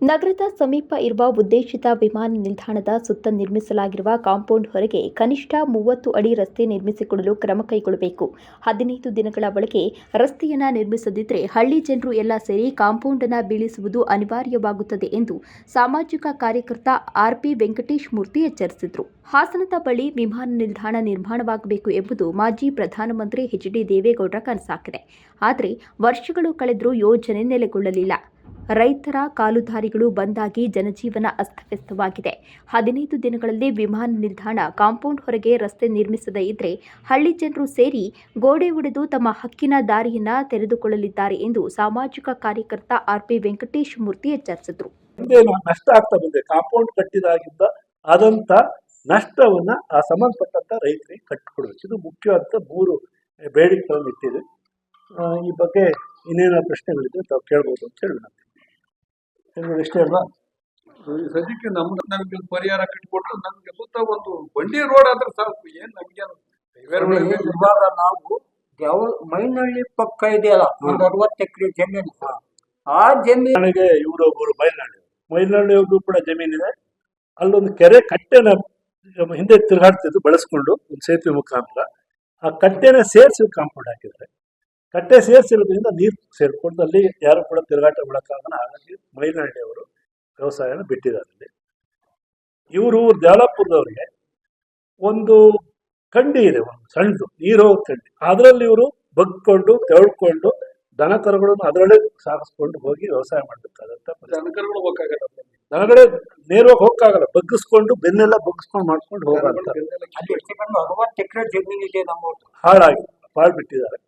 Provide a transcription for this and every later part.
ನಗರದ ಸಮೀಪ ಇರುವ ಉದ್ದೇಶಿತ ವಿಮಾನ ನಿಲ್ದಾಣದ ಸುತ್ತ ನಿರ್ಮಿಸಲಾಗಿರುವ ಕಾಂಪೌಂಡ್ ಹೊರಗೆ ಕನಿಷ್ಠ ಮೂವತ್ತು ಅಡಿ ರಸ್ತೆ ನಿರ್ಮಿಸಿಕೊಡಲು ಕ್ರಮ ಕೈಗೊಳ್ಳಬೇಕು. ಹದಿನೈದು ದಿನಗಳ ಒಳಗೆ ರಸ್ತೆಯನ್ನು ನಿರ್ಮಿಸದಿದ್ದರೆ ಹಳ್ಳಿ ಜನರು ಎಲ್ಲ ಸೇರಿ ಕಾಂಪೌಂಡ್ ಅನ್ನು ಬೀಳಿಸುವುದು ಅನಿವಾರ್ಯವಾಗುತ್ತದೆ ಎಂದು ಸಾಮಾಜಿಕ ಕಾರ್ಯಕರ್ತ ಆರ್ಪಿ ವೆಂಕಟೇಶ್ ಮೂರ್ತಿ ಎಚ್ಚರಿಸಿದರು. ಹಾಸನದ ಬಳಿ ವಿಮಾನ ನಿಲ್ದಾಣ ನಿರ್ಮಾಣವಾಗಬೇಕು ಎಂಬುದು ಮಾಜಿ ಪ್ರಧಾನಮಂತ್ರಿ ಎಚ್ ಡಿ ದೇವೇಗೌಡರ ಕನಸಾಗಿದೆ. ಆದರೆ ವರ್ಷಗಳು ಕಳೆದರೂ ಯೋಜನೆ ನೆಲೆಗೊಳ್ಳಲಿಲ್ಲ. ರೈತರ ಕಾಲುದಾರಿಗಳು ಬಂದಾಗಿ ಜನಜೀವನ ಅಸ್ತವ್ಯಸ್ತವಾಗಿದೆ. ಹದಿನೈದು ದಿನಗಳಲ್ಲಿ ವಿಮಾನ ನಿಲ್ದಾಣ ಕಾಂಪೌಂಡ್ ಹೊರಗೆ ರಸ್ತೆ ನಿರ್ಮಿಸದೇ ಇದ್ರೆ ಹಳ್ಳಿ ಜನರು ಸೇರಿ ಗೋಡೆ ಒಡೆದು ತಮ್ಮ ಹಕ್ಕಿನ ದಾರಿಯನ್ನ ತೆರೆದುಕೊಳ್ಳಲಿದ್ದಾರೆ ಎಂದು ಸಾಮಾಜಿಕ ಕಾರ್ಯಕರ್ತ ಆರ್ಪಿ ವೆಂಕಟೇಶ್ ಮೂರ್ತಿ ಎಚ್ಚರಿಸಿದರು. ನಷ್ಟ ಆಗ್ತಾ ಬಂದಿದೆ. ಕಾಂಪೌಂಡ್ ಕಟ್ಟಿದಾಗಿಂದ ಆದಂತ ನಷ್ಟವನ್ನ ಆ ಸಂಬಂಧಪಟ್ಟಂತ ರೈತರಿಗೆ ಕಟ್ಟಿಕೊಡ್ಬೇಕು. ಇದು ಮುಖ್ಯವಾದ ಮೂರು ಬೇಡಿಕೆಗಳನ್ನು ಇಟ್ಟಿದೆ. ಈ ಬಗ್ಗೆ ಇನ್ನೇನೋ ಪ್ರಶ್ನೆಗಳಿದ್ರೆ ತಾವು ಕೇಳ್ಬೋದು ಅಂತ ಹೇಳಿ ಇಷ್ಟೇ ಅಲ್ವಾ ಈ ಸದ್ಯಕ್ಕೆ ನಮ್ ನಮ್ಗೆ ಒಂದು ಪರಿಹಾರ ಕಟ್ಟಿಕೊಟ್ರೆ ನಮ್ಗೆ ಸುತ್ತ ಒಂದು ಬಂಡಿ ರೋಡ್ ಆದ್ರೆ ಸಾಕು. ಏನ್ ನಮ್ಗೆ ಇವಾಗ ನಾವು ಯಾವ ಮೈನಳ್ಳಿ ಪಕ್ಕ ಇದೆಯಲ್ಲ ಒಂದು ಅರವತ್ತು ಎಕರೆ ಜಮೀನು. ಆ ಜಮೀನ್ ನನಗೆ ಇವರು ಒಬ್ಬರು ಮೈನಳ್ಳಿ. ಮೈನಳ್ಳಿ ಒಬ್ರು ಕೂಡ ಜಮೀನಿದೆ. ಅಲ್ಲೊಂದು ಕೆರೆ ಕಟ್ಟೆನ ಹಿಂದೆ ತಿರುಗಾಡ್ತಿದ್ದು ಬಳಸ್ಕೊಂಡು ಒಂದು ಸೇತುವೆ ಮುಖಾಂತರ. ಆ ಕಟ್ಟೆನ ಸೇರಿಸಿ ಕಾಂಪೌಂಡ್ ಹಾಕಿದ್ದಾರೆ. ಕಟ್ಟೆ ಸೇರಿಸಿರೋದ್ರಿಂದ ನೀರು ಸೇರಿಕೊಂಡು ಅಲ್ಲಿ ಯಾರು ಕೂಡ ತಿರುಗಾಟ ಮಾಡೋಕ್ಕಾಗಲ್ಲ ಹಾಗಾಗಿ ಮೈಲಹಳ್ಳಿಯವರು ವ್ಯವಸಾಯನ ಬಿಟ್ಟಿದ್ದಾರೆ ಅಲ್ಲಿ ಇವರು ದ್ಯಾಳಪುರದವ್ರಿಗೆ ಒಂದು ಕಂಡಿ ಇದೆ ಒಂದು ಸಣ್ಣದು ನೀರು ಹೋಗೋ ಕಂಡಿ ಅದರಲ್ಲಿ ಇವರು ಬಗ್ಕೊಂಡು ತೆಳ್ಕೊಂಡು ದನ ಕರುಗಳನ್ನು ಅದರಲ್ಲೇ ಸಾಗಿಸ್ಕೊಂಡು ಹೋಗಿ ವ್ಯವಸಾಯ ಮಾಡಬೇಕಾದಂತ. ದನಕರುಗಳು ಹೋಗಕ್ಕಾಗಲ್ಲ ದನಗಳೇ ನೇರವಾಗಿ ಹೋಗಕ್ಕಾಗಲ್ಲ ಬಗ್ಗಿಸ್ಕೊಂಡು ಬೆನ್ನೆಲ್ಲ ಬಗ್ಗಿಸ್ಕೊಂಡು ಮಾಡ್ಕೊಂಡು ಹೋಗಂತ ದನಗಳು ಬೆನ್ನೆಲ್ಲ ಅಲ್ಲಿ ಎಷ್ಟು ಕಡಿಮೆ ಅರವತ್ತು ಎಕರೆ ಜಮೀನು ಇದೆ ನಮ್ಮ ಹಾಳಾಗಿ ಬಾಳ್ಬಿಟ್ಟಿದ್ದಾರೆ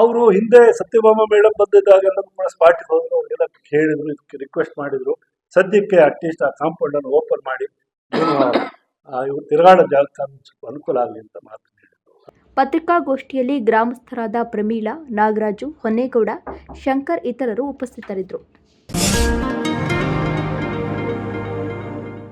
ಅವರು ಹಿಂದೆ ಸತ್ಯಭಾಮ ಮೇಡಮ್ ಬಂದಿದ್ದಾಗ ನಮ್ಮ ಸ್ಪಾಟ್ ಸ್ಪಾಟಿಗೆ ಹೋದ್ರು ಅವ್ರಿಗೆಲ್ಲ ಕೇಳಿದ್ರು, ಇದಕ್ಕೆ ರಿಕ್ವೆಸ್ಟ್ ಮಾಡಿದ್ರು. ಸದ್ಯಕ್ಕೆ ಅಟ್ಲೀಸ್ಟ್ ಆ ಕಾಂಪೌಂಡ್ ಅನ್ನು ಓಪನ್ ಮಾಡಿ. ಇವರು ತಿರುಗಾಡೋ ಜಾಗಕ್ಕೆ ಸ್ವಲ್ಪ ಅನುಕೂಲ ಆಗಲಿ ಅಂತ ಮಾತು ಪತ್ರಿಕಾಗೋಷ್ಠಿಯಲ್ಲಿ ಗ್ರಾಮಸ್ಥರಾದ ಪ್ರಮೀಳಾ ನಾಗರಾಜು ಹೊನ್ನೇಗೌಡ ಶಂಕರ್ ಇತರರು ಉಪಸ್ಥಿತರಿದ್ದರು.